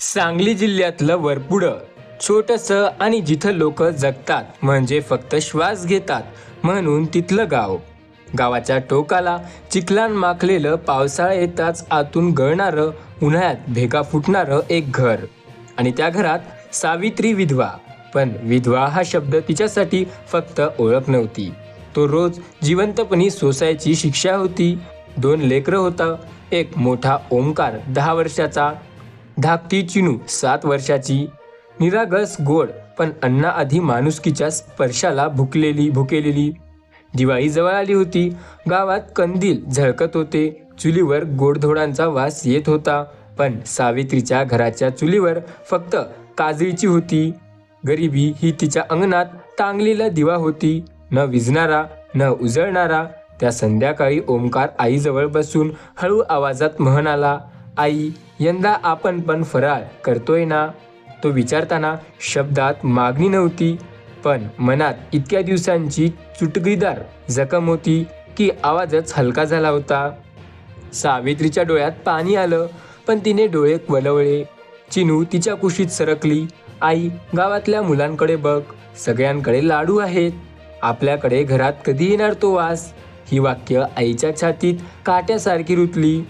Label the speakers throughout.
Speaker 1: सांगली जिल्ह्यातलं वरपुडं छोटंसं आणि जिथं लोक जगतात म्हणजे फक्त श्वास घेतात म्हणून तिथलं गाव. गावाच्या टोकाला चिखलान माखलेलं पावसाळा येताच आतून गळणारं उन्हाळ्यात भेगा फुटणारं एक घर. आणि त्या घरात सावित्री विधवा. पण विधवा हा शब्द तिच्यासाठी फक्त ओळख नव्हती. तो रोज जिवंतपणी सोसायची शिक्षा होती. दोन लेकरं होता एक मोठा ओंकार दहा वर्षाचा धाकटी चिनू सात वर्षाची. निरागस गोड पण अन्नाआधी माणुसकीच्या स्पर्शाला भुकलेली भुकेलेली. दिवाळी जवळ आली होती. गावात कंदील झळकत होते. चुलीवर गोडधोडांचा वास येत होता. पण सावित्रीच्या घराच्या चुलीवर फक्त काजळीची होती. गरिबी ही तिच्या अंगणात टांगलेला दिवा होती. न विजणारा न उजळणारा त्या संध्याकाळी ओंकार आईजवळ बसून हळू आवाजात म्हणाला आई यंदा आपण पण फराळ करतोय ना? तो विचारताना शब्दात मागणी नव्हती पण मनात इतक्या दिवसांची चुटकीदार जखम होती की आवाजच हलका झाला होता. सावित्रीच्या डोळ्यात पाणी आलं पण तिने डोळे वलवळे. चिनू तिच्या कुशीत सरकली. आई गावातल्या मुलांकडे बघ सगळ्यांकडे लाडू आहेत. आपल्याकडे घरात कधी येणार तो वास? ही वाक्य आईच्या छातीत काट्यासारखी रुतली.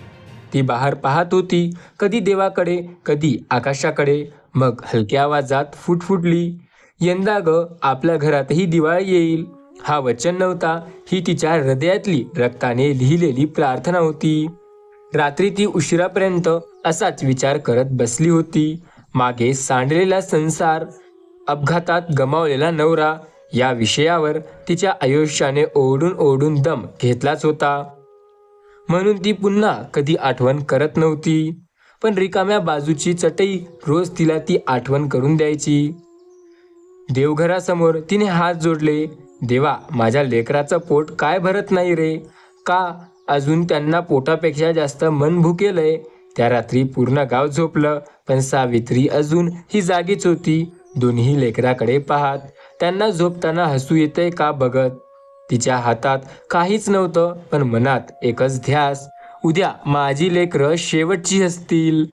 Speaker 1: ती बाहेर पाहत होती. कधी देवाकडे कधी आकाशाकडे. मग हलक्या आवाजात फुटफुटली यंदा ग आपल्या घरातही दिवाळी येईल. हा वचन नव्हता. ही तिच्या हृदयातली रक्ताने लिहिलेली प्रार्थना होती. रात्री ती उशिरापर्यंत असाच विचार करत बसली होती. मागे सांडलेला संसार अपघातात गमावलेला नवरा या विषयावर तिच्या आयुष्याने ओढून ओढून दम घेतलाच होता. म्हणून ती पुन्हा कधी आठवण करत नव्हती. पण रिकाम्या बाजूची चटई रोज तिला ती आठवण करून द्यायची. देवघरासमोर तिने हात जोडले देवा माझ्या लेकराचं पोट काय भरत नाही रे? का अजून त्यांना पोटापेक्षा जास्त मन भुकेलंय? त्या रात्री पूर्ण गाव झोपलं पण सावित्री अजून ही जागीच होती. दोन्ही लेकराकडे पाहत त्यांना झोपताना हसू येतंय का बघत? तिच्या हातात काहीच नव्हतं पण मनात एकच ध्यास. उद्या माझी लेकरं शेवटची असतील.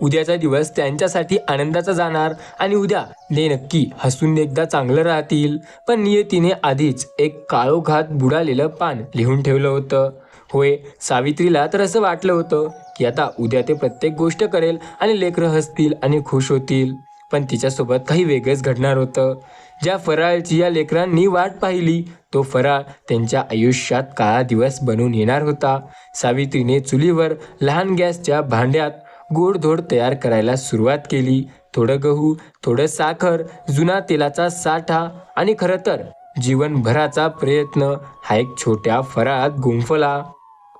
Speaker 1: उद्याचा दिवस त्यांच्यासाठी आनंदाचा जाणार आणि उद्या ते नक्की हसून एकदा चांगलं राहतील. पण नियतीने आधीच एक काळोखात बुडालेलं पान लिहून ठेवलं होतं. होय सावित्रीला तर असं वाटलं होतं की आता उद्या ते प्रत्येक गोष्ट करेल आणि लेकरं हसतील आणि खुश होतील. पण तिच्यासोबत काही वेगळंच घडणार होतं. ज्या फराळची या लेकरांनी वाट पाहिली तो फराळ त्यांच्या आयुष्यात काळा दिवस बनून येणार होता. सावित्रीने चुलीवर लहान गॅसच्या भांड्यात गोडधोड तयार करायला सुरुवात केली. थोडं गहू थोडं साखर जुना तेलाचा साठा आणि खरं तर जीवनभराचा प्रयत्न हा एक छोट्या फराळात गुंफला.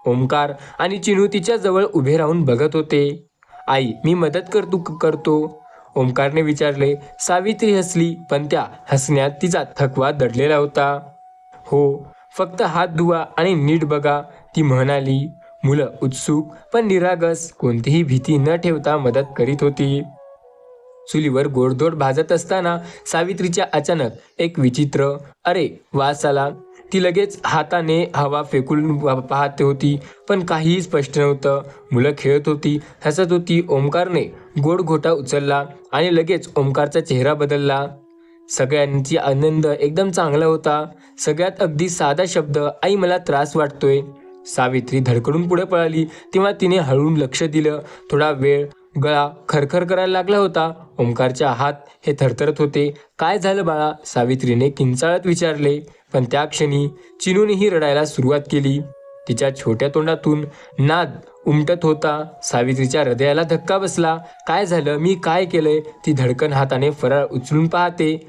Speaker 1: ओंकार आणि चिनू तिच्या जवळ उभे राहून बघत होते. आई मी मदत करतो करतो. ओंकारने विचारले सावित्री हसली पण त्या हसण्यात तिचा थकवा दडलेला होता. हो फक्त हात धुवा आणि नीट बघा ती म्हणाली. मुलं उत्सुक पण निरागस कोणतीही भीती न ठेवता मदत करीत होती. चुलीवर गोडधोड भाजत असताना सावित्रीच्या अचानक एक विचित्र अरे वास आला. ती लगेच हाताने हवा फेकून पाहते पाहत होती पण काहीही स्पष्ट नव्हतं. मुलं खेळत होती हसत होती ओंकारने गोडघोटा उचलला आणि लगेच ओंकारचा चेहरा बदलला. सगळ्यांची आनंद एकदम चांगला होता. सगळ्यात अगदी साधा शब्द आई मला त्रास वाटतोय. सावित्री धडकडून पुढे पळाली. तेव्हा तिने हळून लक्ष दिलं. थोडा वेळ गळा खरखर करायला लागला होता. ओंकारच्या हात हे थरथरत होते. काय झालं बाळा? सावित्रीने किंचाळत विचारले. पण त्या क्षणी चिनूनेही रडायला सुरुवात केली. तिच्या छोट्या तोंडातून नाद उमटत होता. सावित्रीच्या हृदयाला धक्का बसला. काय झालं? मी काय केलंय? ती धडकन हाताने फराळ उचलून पाहते.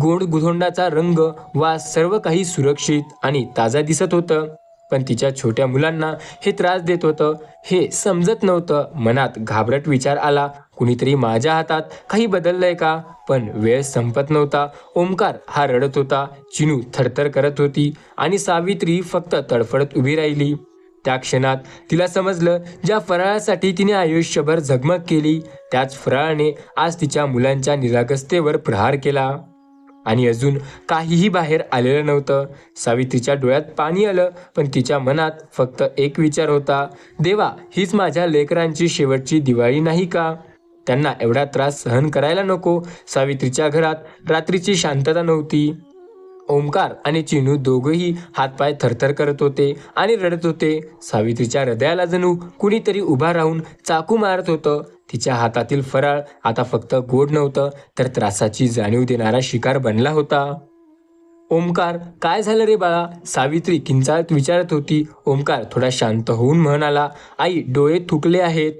Speaker 1: गोड गुधोंडाचा रंग वास सर्व काही सुरक्षित आणि ताजा दिसत होतं. पण तिच्या छोट्या मुलांना हे त्रास देत होतं. हे समजत नव्हतं. मनात घाबरट विचार आला. कुणीतरी माझ्या हातात काही बदललंय का? पण वेळ संपत नव्हता. ओंकार हा रडत होता. चिनू थरथर करत होती आणि सावित्री फक्त तडफडत उभी राहिली. त्या क्षणात तिला समजलं ज्या फराळासाठी तिने आयुष्यभर झगमग केली त्याच फराळाने आज तिच्या मुलांच्या निरागसतेवर प्रहार केला. आणि अजून काहीही बाहेर आलेलं नव्हतं. सावित्रीच्या डोळ्यात पाणी आलं पण तिच्या मनात फक्त एक विचार होता देवा हीच माझ्या लेकरांची शेवटची दिवाळी नाही का? त्यांना एवढा त्रास सहन करायला नको. सावित्रीच्या घरात रात्रीची शांतता नव्हती. ओंकार आणि चिनू दोघंही हातपाय थरथर करत होते आणि रडत होते. सावित्रीच्या हृदयाला जणू कुणीतरी उभा राहून चाकू मारत होतं. तिच्या हातातील फराळ आता फक्त गोड नव्हतं तर त्रासाची जाणीव देणारा शिकार बनला होता. ओमकार काय झालं रे बाळा? सावित्री किंचाळत विचारत होती. ओमकार थोडा शांत होऊन म्हणाला आई डोळे थुकले आहेत.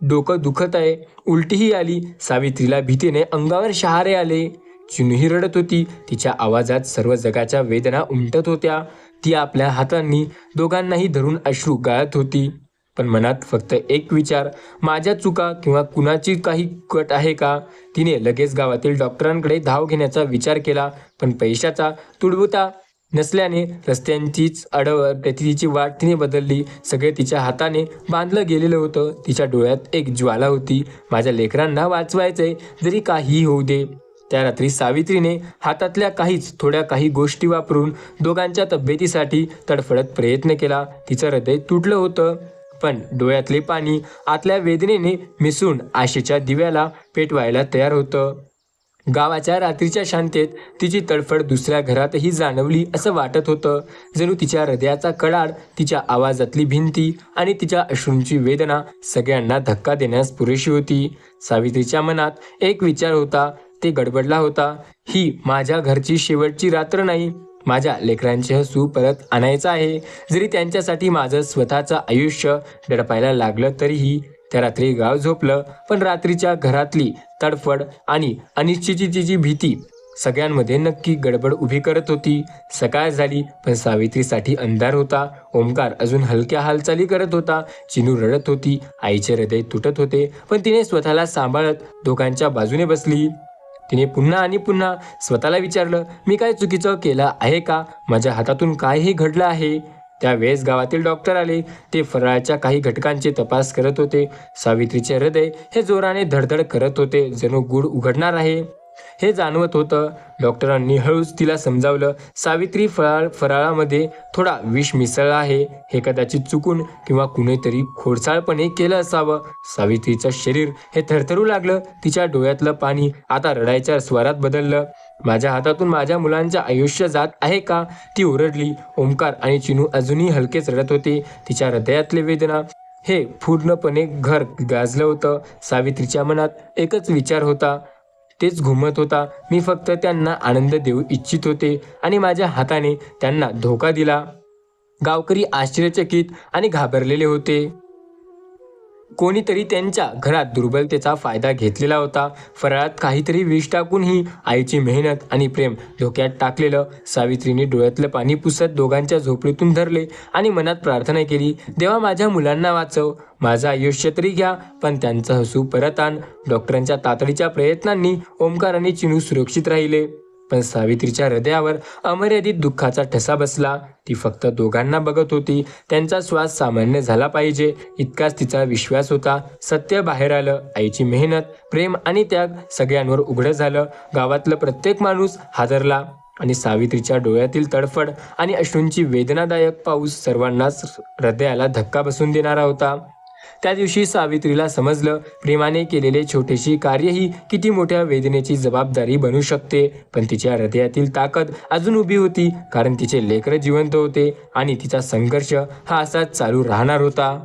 Speaker 1: डोकं दुखत आहे. उलटीही आली. सावित्रीला भीतीने अंगावर शहारे आले. चिनूही रडत होती. तिच्या आवाजात सर्व जगाच्या वेदना उमटत होत्या. ती आपल्या हातांनी दोघांनाही धरून अश्रू गाळत होती. पण मनात फक्त एक विचार माझ्या चुका किंवा कुणाची काही कट आहे का? तिने लगेच गावातील डॉक्टरांकडे धाव घेण्याचा विचार केला पण पैशाचा तुडवता नसल्याने रस्त्यांचीच अडव तिची वाट तिने बदलली. सगळे तिच्या हाताने बांधलं गेलेलं होतं. तिच्या डोळ्यात एक ज्वाला होती. माझ्या लेकरांना वाचवायचंय. जरी काहीही होऊ दे. त्या रात्री सावित्रीने हातातल्या काहीच थोड्या काही गोष्टी वापरून दोघांच्या तब्येतीसाठी तडफडत प्रयत्न केला. तिचं हृदय तुटलं होतं पण डोळ्यातले पाणी आतल्या वेदनेने मिसळून आशेच्या दिव्याला पेटवायला तयार होतं. गावाच्या रात्रीच्या शांतेत तिची तडफड दुसऱ्या घरातही जाणवली असं वाटत होतं. जणू तिच्या हृदयाचा कडाड तिच्या आवाजातली भिंती आणि तिच्या अश्रूंची वेदना सगळ्यांना धक्का देण्यास पुरेशी होती. सावित्रीच्या मनात एक विचार होता ते गडबडला होता. ही माझ्या घरची शेवटची रात्र नाही. माझ्या लेकरांचे हसू परत आणायचं आहे. जरी त्यांच्यासाठी माझं स्वतःचं आयुष्य दडपायला लागलं तरीही त्या रात्री गाव झोपलं. पण रात्रीच्या घरातली तडफड आणि अनिश्चिततेची भीती सगळ्यांमध्ये नक्की गडबड उभी करत होती. सकाळ झाली पण सावित्रीसाठी अंधार होता. ओंकार अजून हलक्या हालचाली करत होता. चिनू रडत होती. आईचे हृदय तुटत होते. पण तिने स्वतःला सांभाळत दोघांच्या बाजूने बसली. तिने पुन्हा आणि पुन्हा स्वतःला विचारलं मी काय चुकीचं केलं आहे का? माझ्या हातातून काय हे घडलं आहे? त्यावेळेस गावातील डॉक्टर आले. ते फराळाच्या काही घटकांचे तपास करत होते. सावित्रीचे हृदय हे जोराने धडधड करत होते. जणू गुड उघडणार आहे. हे जाणवत होतं डॉक्टरांनी हळूच तिला समजावलं सावित्री फराळ फराळामध्ये थोडा विष मिसळला आहे. हे कदाचित चुकून किंवा कुणीतरी खोडसाळपणे केलं असावं. सावित्रीचं शरीर हे थरथरू लागलं. तिच्या डोळ्यातलं पाणी आता रडायच्या स्वरात बदललं. माझ्या हातातून माझ्या मुलांचं आयुष्य जात आहे का? ती ओरडली. ओंकार आणि चिनू अजूनही हलकेच रडत होते. तिच्या हृदयातले वेदना हे पूर्णपणे घर गाजलं होतं. सावित्रीच्या मनात एकच विचार होता. तेच घुमत होता. मी फक्त त्यांना आनंद देऊ इच्छित होते आणि माझ्या हाताने त्यांना धोका दिला. गावकरी आश्चर्यचकित आणि घाबरलेले होते. कोणीतरी त्यांच्या घरात दुर्बलतेचा फायदा घेतलेला होता. फराळात काहीतरी विष टाकूनही आईची मेहनत आणि प्रेम धोक्यात टाकलेलं सावित्रीने डोळ्यातलं पाणी पुसत दोघांच्या झोपडीतून धरले आणि मनात प्रार्थना केली देवा माझ्या मुलांना वाचव माझं आयुष्य तरी घ्या पण त्यांचं हसू परत आण. डॉक्टरांच्या तातडीच्या प्रयत्नांनी ओमकार आणि चिनू सुरक्षित राहिले. पण सावित्रीच्या हृदयावर अमर्यादित दुःखाचा ठसा बसला. ती फक्त दोघांना बघत होती. त्यांचा श्वास सामान्य झाला पाहिजे. इतकाच तिचा विश्वास होता. सत्य बाहेर आलं. आईची मेहनत प्रेम आणि त्याग सगळ्यांवर उघडं झालं. गावातलं प्रत्येक माणूस हादरला आणि सावित्रीच्या डोळ्यातील तडफड आणि अश्रूंची वेदनादायक पाऊस सर्वांनाच हृदयाला धक्का बसून देणारा होता. त्या दिवशी सावित्रीला समजलं प्रेमाने केलेले छोटेशी कार्यही किती मोठ्या वेदनेची जबाबदारी बनू शकते. पण तिच्या हृदयातील ताकद अजून उभी होती कारण तिचे लेकरं जिवंत होते आणि तिचा संघर्ष हा असाच चालू राहणार होता.